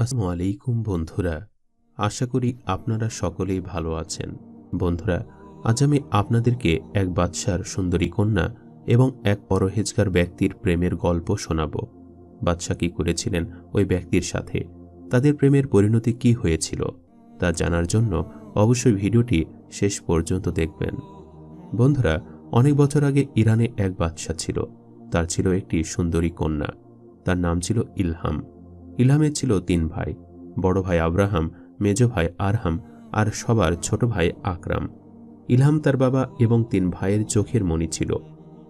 আসসালামু আলাইকুম বন্ধুরা, আশা করি আপনারা সকলেই ভালো আছেন। বন্ধুরা, আজ আমি আপনাদেরকে এক বাদশার সুন্দরী কন্যা এবং এক পরহেজগার ব্যক্তির প্রেমের গল্প শোনাব। বাদশা কি করেছিলেন ওই ব্যক্তির সাথে? তাদের প্রেমের পরিণতি কি হয়েছিল? তা জানার জন্য অবশ্যই ভিডিওটি শেষ পর্যন্ত দেখবেন। বন্ধুরা, অনেক বছর আগে ইরানে এক বাদশা ছিল। তার ছিল একটি সুন্দরী কন্যা। তার নাম ছিল ইলহাম। ইলহামের ছিল তিন ভাই, বড় ভাই আব্রাহাম, মেজ ভাই আরহাম আর সবার ছোট ভাই আকরাম। ইলহাম তার বাবা এবং তিন ভাইয়ের চোখের মণি ছিল।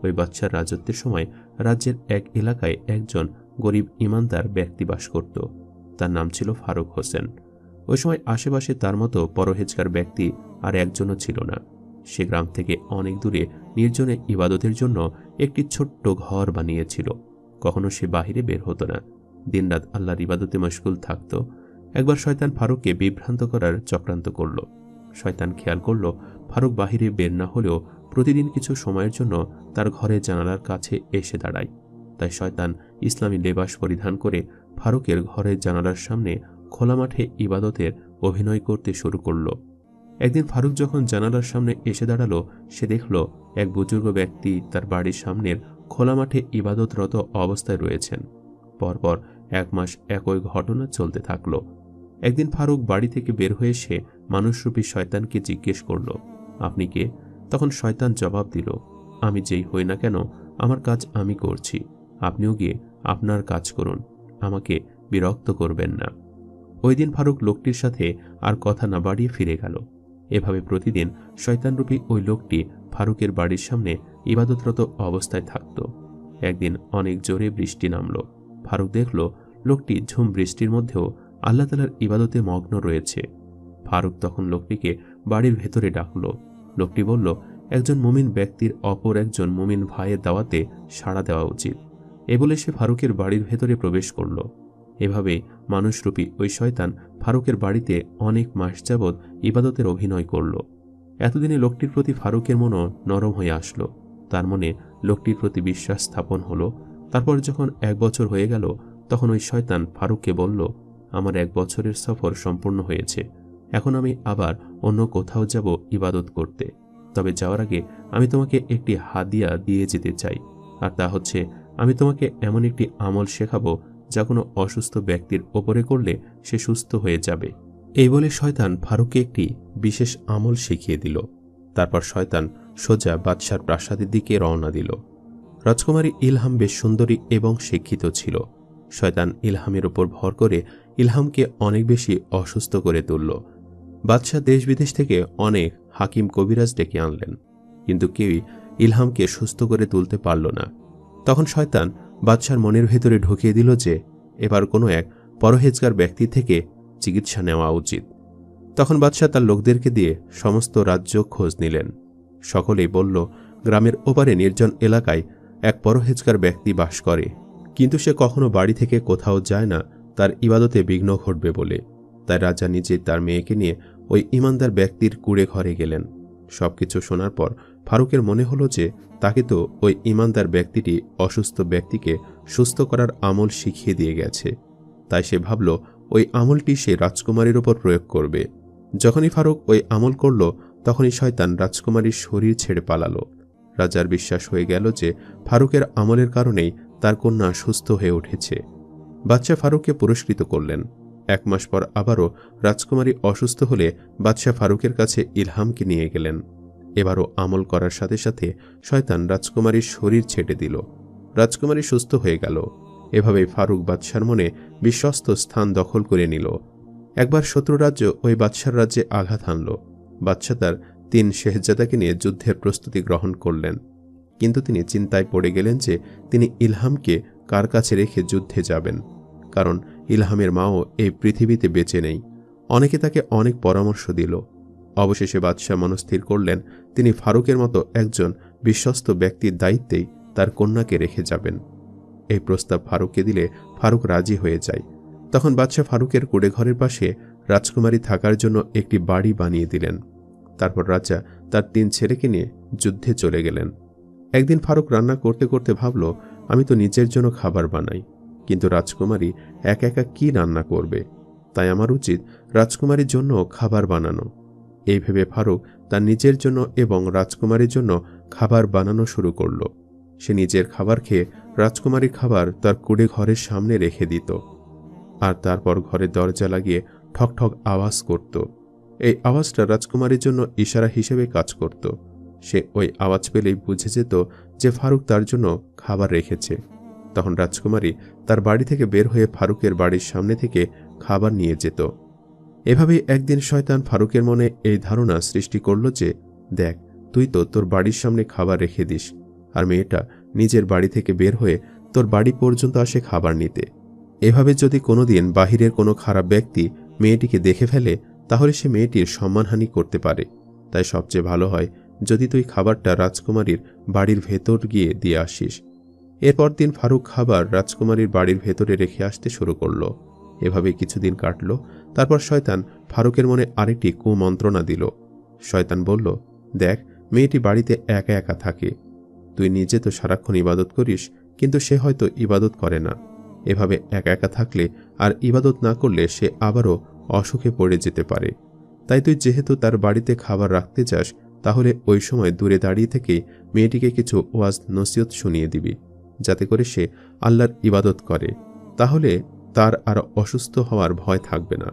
ওই বাচ্চার রাজত্বের সময় রাজ্যের এক এলাকায় একজন গরিব ইমানদার ব্যক্তি বাস করত। তার নাম ছিল ফারুক হোসেন। ওই সময় আশেপাশে তার মতো পরহেজকার ব্যক্তি আর একজনও ছিল না। সে গ্রাম থেকে অনেক দূরে নির্জনে ইবাদতের জন্য একটি ছোট্ট ঘর বানিয়েছিল। কখনো সে বাহিরে বের হতো না। দিনরাত আল্লাহর ইবাদতে মশগুল থাকত, একবার শয়তান ফারুককে বিভ্রান্ত করার চক্রান্ত করল। শয়তান খেয়াল করল, ফারুক বাহিরে বের না হলেও প্রতিদিন কিছু সময়ের জন্য তার ঘরে জানালার কাছে এসে দাঁড়ায়। তাই শয়তান ইসলামী লেবাস পরিধান করে ফারুকের ঘরের জানালার সামনে খোলা মাঠে ইবাদতের অভিনয় করতে শুরু করল। একদিন ফারুক যখন জানালার সামনে এসে দাঁড়াল, সে দেখল এক বুজুর্গ ব্যক্তি তার বাড়ির সামনের খোলা মাঠে ইবাদতরত অবস্থায় রয়েছেন। পরপর এক মাস একই ঘটনা চলতে থাকল। একদিন ফারুক বাড়ি থেকে বের হয়ে এসে মানুষরূপী শয়তানকে জিজ্ঞেস করল, আপনি কে? তখন শয়তান জবাব দিল, আমি যেই হই না কেন, আমার কাজ আমি করছি। আপনিও গিয়ে আপনার কাজ করুন, আমাকে বিরক্ত করবেন না। ওই দিন ফারুক লোকটির সাথে আর কথা না বাড়িয়ে ফিরে গেল। এভাবে প্রতিদিন শয়তানরূপী ওই লোকটি ফারুকের বাড়ির সামনে ইবাদতরত অবস্থায় থাকত। একদিন অনেক জোরে বৃষ্টি নামল। ফারুক দেখল লোকটি ঝুম বৃষ্টির মধ্যেও আল্লাহ তালার ইবাদতে মগ্ন রয়েছে। ফারুক তখন লোকটিকে বাড়ির ভেতরে ডাকল। লোকটি বলল, একজন মুমিন ব্যক্তির অপর একজন মুমিন ভাইয়ের দাওয়াতে সাড়া দেওয়া উচিত। এ বলে সে ফারুকের বাড়ির ভেতরে প্রবেশ করল। এভাবে মানুষরূপী ওই শয়তান ফারুকের বাড়িতে অনেক মাস যাবৎ ইবাদতের অভিনয় করল। এতদিনে লোকটির প্রতি ফারুকের মনও নরম হয়ে আসলো। তার মনে লোকটির প্রতি বিশ্বাস স্থাপন হলো তারপর যখন এক বছর হয়ে গেল, তখন ওই শয়তান ফারুককে বলল, আমার এক বছরের সফর সম্পূর্ণ হয়েছে। এখন আমি আবার অন্য কোথাও যাব ইবাদত করতে। তবে যাওয়ার আগে আমি তোমাকে একটি হাদিয়া দিয়ে যেতে চাই। আর তা হচ্ছে, আমি তোমাকে এমন একটি আমল শেখাবো, যা কোনো অসুস্থ ব্যক্তির ওপরে করলে সে সুস্থ হয়ে যাবে। এই বলে শয়তান ফারুককে একটি বিশেষ আমল শিখিয়ে দিল। তারপর শয়তান সোজা বাদশার প্রাসাদের দিকে রওনা দিল। রাজকুমারী ইলহাম বেশ সুন্দরী এবং শিক্ষিত ছিল। শয়তান ইলহামের উপর ভর করে ইলহামকে অনেক বেশি অসুস্থ করে তুলল। বাদশাহ দেশ বিদেশ থেকে অনেক হাকিম কবিরাজ ডেকে আনলেন। কিন্তু কেউই ইলহামকে সুস্থ করে তুলতে পারল না। তখন শয়তান বাদশার মনের ভেতরে ঢুকিয়ে দিল যে, এবার কোনো এক পরহেজগার ব্যক্তি থেকে চিকিৎসা নেওয়া উচিত। তখন বাদশাহ তার লোকদেরকে দিয়ে সমস্ত রাজ্য খোঁজ নিলেন। সকলেই বলল, গ্রামের ওপারে নির্জন এলাকায় এক পরহেজগার ব্যক্তি বাস করে। কিন্তু সে কখনো বাড়ি থেকে কোথাও যায় না, তার ইবাদতে বিঘ্ন ঘটবে বলে। তাই রাজা নিজে তার মেয়েকে নিয়ে ওই ইমানদার ব্যক্তির কুড়ে ঘরে গেলেন। সবকিছু শোনার পর ফারুকের মনে হলো যে তাকে তো ওই ইমানদার ব্যক্তিটি অসুস্থ ব্যক্তিকে সুস্থ করার আমল শিখিয়ে দিয়ে গেছে। তাই সে ভাবল, ওই আমলটি সে রাজকুমারীর ওপর প্রয়োগ করবে। যখনই ফারুক ওই আমল করল, তখনই শয়তান রাজকুমারীর শরীর ছেড়ে পালালো। রাজার বিশ্বাস হয়ে গেল যে ফারুকের আমলের কারণেই তার কন্যা সুস্থ হয়ে উঠেছে। বাচ্চা ফারুককে পুরস্কৃত করলেন। এক মাস পর আবারও রাজকুমারী অসুস্থ হলে বাদশাহ ফারুকের কাছে ইলহামকে নিয়ে গেলেন। এবারও আমল করার সাথে সাথে শয়তান রাজকুমারীর শরীর ছেটে দিল। রাজকুমারী সুস্থ হয়ে গেল। এভাবে ফারুক বাদশার মনে বিশ্বস্ত স্থান দখল করে নিল। একবার শত্রু রাজ্য ওই বাদশার রাজ্যে আঘাত হানল। বাদশা তার তিন শেহজাদাকে নিয়ে যুদ্ধের প্রস্তুতি গ্রহণ করলেন। কিন্তু তিনি চিন্তায় পড়ে গেলেন যে তিনি ইলহামকে কার কাছে রেখে যুদ্ধে যাবেন। কারণ ইলহামের মাও এই পৃথিবীতে বেঁচে নেই। অনেকে তাকে অনেক পরামর্শ দিল। অবশেষে বাদশাহ মনস্থির করলেন, তিনি ফারুকের মতো একজন বিশ্বস্ত ব্যক্তির দায়িত্বেই তার কন্যাকে রেখে যাবেন। এই প্রস্তাব ফারুককে দিলে ফারুক রাজি হয়ে যায়। তখন বাদশাহ ফারুকের কুড়ে ঘরের পাশে রাজকুমারী থাকার জন্য একটি বাড়ি বানিয়ে দিলেন। তারপর রাজা তার তিন ছেলেকে নিয়ে যুদ্ধে চলে গেলেন। একদিন ফারুক রান্না করতে করতে ভাবল, আমি তো নিজের জন্য খাবার বানাই, কিন্তু রাজকুমারী একা একা কি রান্না করবে? তাই আমার উচিত রাজকুমারীর জন্য খাবার বানানো। এই ভেবে ফারুক তার নিজের জন্য এবং রাজকুমারীর জন্য খাবার বানানো শুরু করল। সে নিজের খাবার খেয়ে রাজকুমারীর খাবার তার কুড়ে ঘরের সামনে রেখে দিত, আর তারপর ঘরের দরজা লাগিয়ে ঠক ঠক আওয়াজ করত। এই আওয়াজটা রাজকুমারীর জন্য ইশারা হিসেবে কাজ করত। সে ওই আওয়াজ পেলেই বুঝে যেত যে ফারুক তার জন্য খাবার রেখেছে। তখন রাজকুমারী তার বাড়ি থেকে বের হয়ে ফারুকের বাড়ির সামনে থেকে খাবার নিয়ে যেত। এভাবেই একদিন শয়তান ফারুকের মনে এই ধারণা সৃষ্টি করল যে, দেখ, তুই তো তোর বাড়ির সামনে খাবার রেখে দিস, আর মেয়েটা নিজের বাড়ি থেকে বের হয়ে তোর বাড়ি পর্যন্ত আসে খাবার নিতে। এভাবে যদি কোনোদিন বাহিরের কোনো খারাপ ব্যক্তি মেয়েটিকে দেখে ফেলে তাহলে সে মেয়েটির সম্মানহানি করতে পারে। তাই সবচেয়ে ভালো হয় যদি তুই খাবারটা রাজকুমারীর বাড়ির ভেতর গিয়ে দিয়ে আসিস। এরপর দিন ফারুক খাবার রাজকুমারীর বাড়ির ভেতরে রেখে আসতে শুরু করল। এভাবে কিছুদিন কাটল। তারপর শয়তান ফারুকের মনে আরেকটি কুমন্ত্রণা দিল। শয়তান বলল, দেখ, মেয়েটি বাড়িতে একা একা থাকে। তুই নিজে তো সারাক্ষণ ইবাদত করিস, কিন্তু সে হয়তো ইবাদত করে না। এভাবে একা একা থাকলে আর ইবাদত না করলে সে আবারও অসুখে পড়ে যেতে পারে। তাই তুই যেহেতু তার বাড়িতে খাবার রাখতে চাস, তাহলে ওই সময় দূরে দাঁড়িয়ে থেকে মেয়েটিকে কিছু ওয়াজ নসিহত শুনিয়ে দিবি, যাতে করে সে আল্লাহর ইবাদত করে। তাহলে তার আর অসুস্থ হওয়ার ভয় থাকবে না।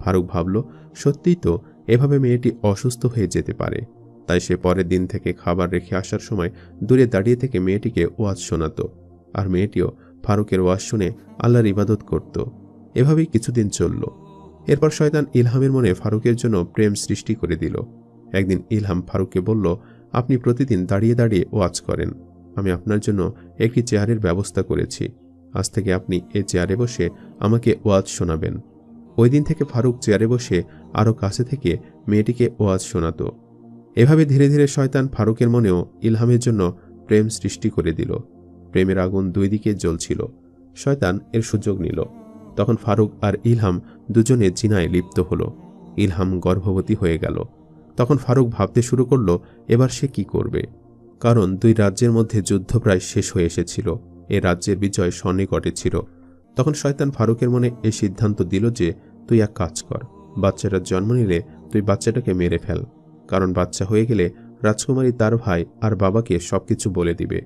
ফারুক ভাবল, সত্যিই তো এভাবে মেয়েটি অসুস্থ হয়ে যেতে পারে। তাই সে পরের দিন থেকে খাবার রেখে আসার সময় দূরে দাঁড়িয়ে থেকে মেয়েটিকে ওয়াজ শোনাত। আর মেয়েটিও ফারুকের ওয়াজ শুনে আল্লাহর ইবাদত করত। এভাবেই কিছুদিন চলল। এরপর শয়তান ইলহামের মনে ফারুকের জন্য প্রেম সৃষ্টি করে দিল। একদিন ইলহাম ফারুককে বলল, আপনি প্রতিদিন দাঁড়িয়ে দাঁড়িয়ে ওয়াজ করেন। আমি আপনার জন্য একটি চেয়ারের ব্যবস্থা করেছি। আজ থেকে আপনি এ চেয়ারে বসে আমাকে ওয়াজ শোনাবেন। ওই দিন থেকে ফারুক চেয়ারে বসে আরও কাছে থেকে মেয়েটিকে ওয়াজ শোনাত। এভাবে ধীরে ধীরে শয়তান ফারুকের মনেও ইলহামের জন্য প্রেম সৃষ্টি করে দিল। প্রেমের আগুন দুই দিকে জ্বলছিল। শয়তান এর সুযোগ নিল। তখন ফারুক আর ইলহাম দুজনে জিনায় লিপ্ত হল। ইলহাম গর্ভবতী হয়ে গেল। তখন ফারুক ভাবতে শুরু করল, এবার সে কি করবে? কারণ দুই রাজ্যের মধ্যে যুদ্ধ প্রায় শেষ হয়ে এসেছিল। এ রাজ্যের বিজয় সন্নিকটে ছিল। তখন শয়তান ফারুকের মনে এই সিদ্ধান্ত দিল যে, তুই এক কাজ কর। বাচ্চাটা জন্ম নিলে তুই বাচ্চাটাকে মেরে ফেল। কারণ বাচ্চা হয়ে গেলে রাজকুমারী তার ভাই আর বাবাকে সবকিছু বলে দিবে।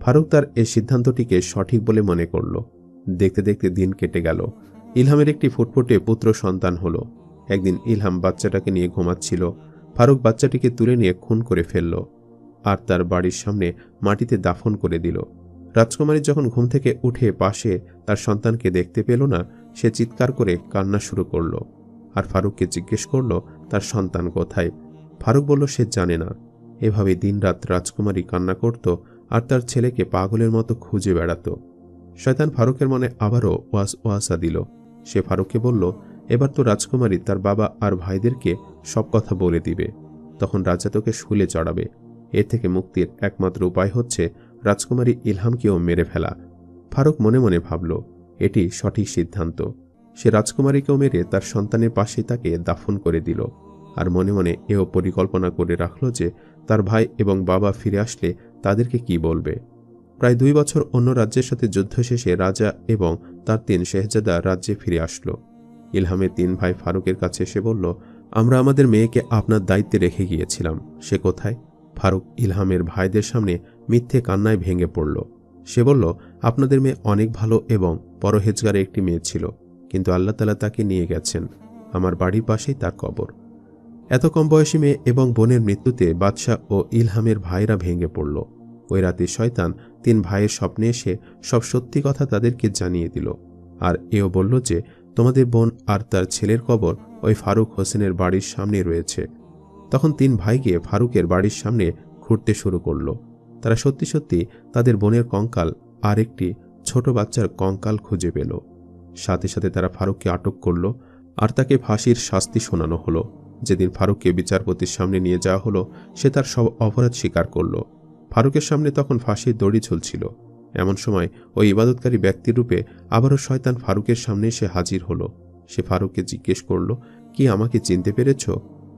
ফারুক তার এই সিদ্ধান্তটিকে সঠিক বলে মনে করল। দেখতে দেখতে দিন কেটে গেল। ইলহামের একটি ফুটফুটে পুত্র সন্তান হলো। একদিন ইলহাম বাচ্চাটাকে নিয়ে ঘুমাচ্ছিল। ফারুক বাচ্চাটিকে তুলে নিয়ে খুন করে ফেলল আর তার বাড়ির সামনে মাটিতে দাফন করে দিল। রাজকুমারী যখন ঘুম থেকে উঠে পাশে তার সন্তানকে দেখতে পেল না, সে চিৎকার করে কান্না শুরু করল আর ফারুককে জিজ্ঞেস করল, তার সন্তান কোথায়? ফারুক বলল, সে জানে না। এভাবে দিনরাত রাজকুমারী কান্না করত আর তার ছেলেকে পাগলের মতো খুঁজে বেড়াত। শয়তান ফারুকের মনে আবারও ওয়াস ওয়াসা দিল। সে ফারুককে বলল, এবার তো রাজকুমারী তার বাবা আর ভাইদেরকে সব কথা বলে দিবে। তখন রাজা তোকে শুলে চড়াবে। এর থেকে মুক্তির একমাত্র উপায় হচ্ছে রাজকুমারী ইলহামকেও মেরে ফেলা। ফারুক মনে মনে ভাবল, এটি সঠিক সিদ্ধান্ত। সে রাজকুমারীকেও মেরে তার সন্তানের পাশেই তাকে দাফন করে দিল আর মনে মনে এও পরিকল্পনা করে রাখল যে তার ভাই এবং বাবা ফিরে আসলে তাদেরকে কি বলবে। প্রায় দুই বছর অন্য রাজ্যের সাথে যুদ্ধ শেষে রাজা এবং তার তিন শেহজাদা রাজ্যে ফিরে আসলো। ইলহামের তিন ভাই ফারুকের কাছে এসে বলল, আমরা আমাদের মেয়েকে আপনার দায়িত্বে রেখে গিয়েছিলাম। সে কোথায়? ফারুক ইলহামের ভাইদের সামনে মিথ্যে কান্নায় ভেঙে পড়ল। সে বলল, আপনাদের মেয়ে অনেক ভালো এবং পরহেজগারে একটি মেয়ে ছিল, কিন্তু আল্লাহ তালা তাকে নিয়ে গেছেন। আমার বাড়ির পাশেই তার কবর। এত কম বয়সী মেয়ে এবং বোনের মৃত্যুতে বাদশাহ ও ইলহামের ভাইরা ভেঙে পড়ল। ওই রাতে শয়তান তিন ভাইয়ের স্বপ্নে এসে সব সত্যি কথা তাদেরকে জানিয়ে দিল। আর এও বলল যে, তোমাদের বোন আর তার ছেলের কবর ওই ফারুক হোসেনের বাড়ির সামনে রয়েছে। তখন তিন ভাইকে ফারুকের বাড়ির সামনে ঘুরতে শুরু করল। তারা সত্যি সত্যি তাদের বোনের কঙ্কাল আর একটি ছোট বাচ্চার কঙ্কাল খুঁজে পেল। সাথে সাথে তারা ফারুককে আটক করল আর তাকে ফাঁসির শাস্তি শোনানো হলো। যেদিন ফারুককে বিচারপতির সামনে নিয়ে যাওয়া হলো, সে তার সব অপরাধ স্বীকার করল। ফারুকের সামনে তখন ফাঁসির দড়ি ঝুলছিল। এমন সময় ওই ইবাদতকারী ব্যক্তির রূপে আবারও শয়তান ফারুকের সামনে এসে হাজির হলো। সে ফারুককে জিজ্ঞেস করল, কি আমাকে চিনতে পেরেছ?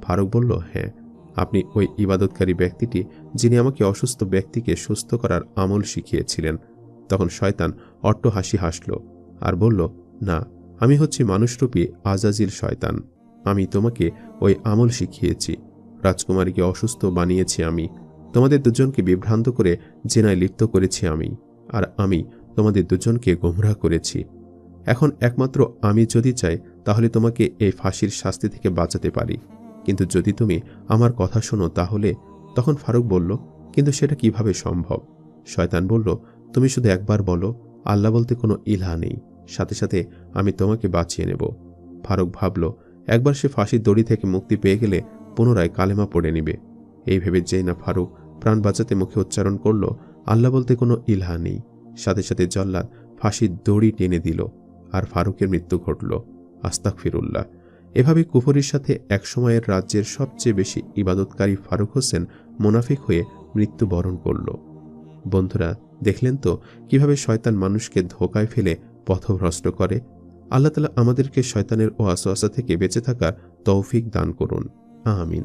ফারুক বলল হ্যাঁ আপনি ওই ইবাদতকারী ব্যক্তিটি যিনি আমাকে অসুস্থ ব্যক্তিকে সুস্থ করার আমল শিখিয়েছিলেন। তখন শয়তান অট্ট হাসি হাসল আর বলল, না, আমি হচ্ছি মানুষরূপী আজাজিল শয়তান। আমি তোমাকে ওই আমল শিখিয়েছি। রাজকুমারীকে অসুস্থ বানিয়েছি আমি। তোমাদের দুজনকে বিভ্রান্ত করে জেনায় লিপ্ত করেছি আমি, আর আমি তোমাদের দুজনকে গোমরাহ করেছি। এখন একমাত্র আমি যদি চাই, তাহলে তোমাকে এই ফাঁসির শাস্তি থেকে বাঁচাতে পারি। কিন্তু যদি তুমি আমার কথা শোনো তাহলে? তখন ফারুক বলল, কিন্তু সেটা কীভাবে সম্ভব? শয়তান বলল, তুমি শুধু একবার বলো, আল্লাহ বলতে কোনো ইলহা নেই। সাথে সাথে আমি তোমাকে বাঁচিয়ে নেব। ফারুক ভাবল, একবার সে ফাঁসির দড়ি থেকে মুক্তি পেয়ে গেলে পুনরায় কালেমা পড়ে নিবে। এই ভেবে যেই না ফারুক প্রাণ বাঁচাতে মুখে উচ্চারণ করল, আল্লাহ বলতে কোনো ইলহা নেই। সাথে সাথে জল্লাদ ফাঁসির দড়ি টেনে দিল আর ফারুকের মৃত্যু ঘটল। আস্তাক ফিরুল্লাহ এভাবে কুফরির সাথে একসময়ের রাজ্যের সবচেয়ে বেশি ইবাদতকারী ফারুক হোসেন মোনাফিক হয়ে মৃত্যুবরণ করল। বন্ধুরা, দেখলেন তো কীভাবে শয়তান মানুষকে ধোকায় ফেলে পথভ্রষ্ট করে? আল্লাহ তালা আমাদেরকে শয়তানের ও আসোয়াসা থেকে বেঁচে থাকার তৌফিক দান করুন। আমিন।